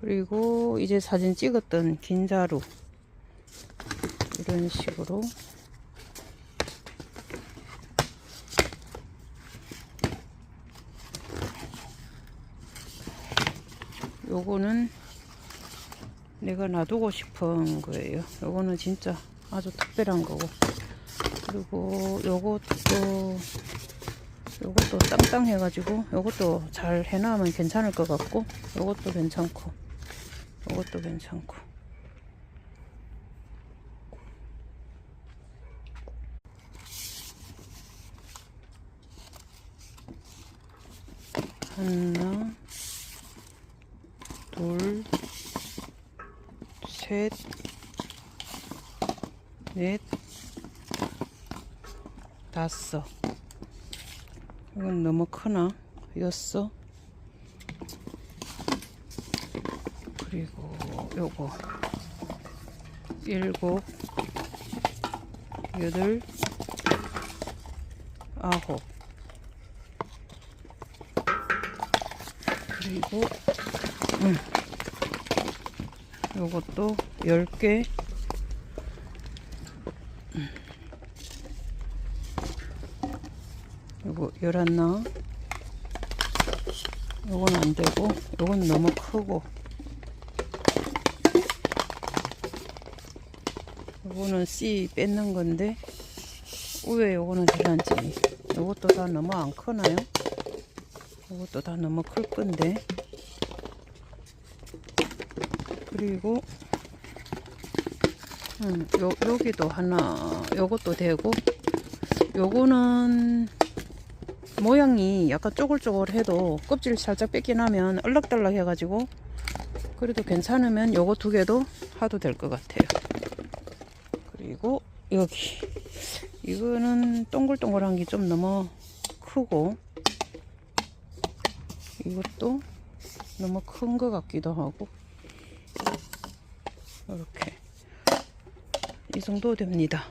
그리고 이제 사진 찍었던 긴 자루 이런 식으로 요거는 내가 놔두고 싶은 거예요. 요거는 진짜 아주 특별한 거고. 그리고 요것도 요것도 땅땅 해가지고 요것도 잘 해놔면 괜찮을 것 같고 요것도 괜찮고 요것도 괜찮고 하나 둘 셋, 넷, 다섯. 이건 너무 크나? 여섯. 그리고 요거 일곱, 여덟, 아홉. 그리고 음. 요것도 10개 요거 11나 요건 안되고 요건 너무 크고 요거는 C 뺏는 건데 위에 요거는 계란찜 요것도 다 너무 안 크나요? 요것도 다 너무 클 건데. 그리고 음, 요, 여기도 하나 요것도 되고 요거는 모양이 약간 쪼글쪼글해도 껍질 살짝 뺏긴 하면 얼락달락 해가지고 그래도 괜찮으면 요거 두 개도 하도 될 것 같아요 그리고 여기 이거는 동글동글한 게 좀 너무 크고 이것도 너무 큰 것 같기도 하고 이렇게 이 정도 됩니다.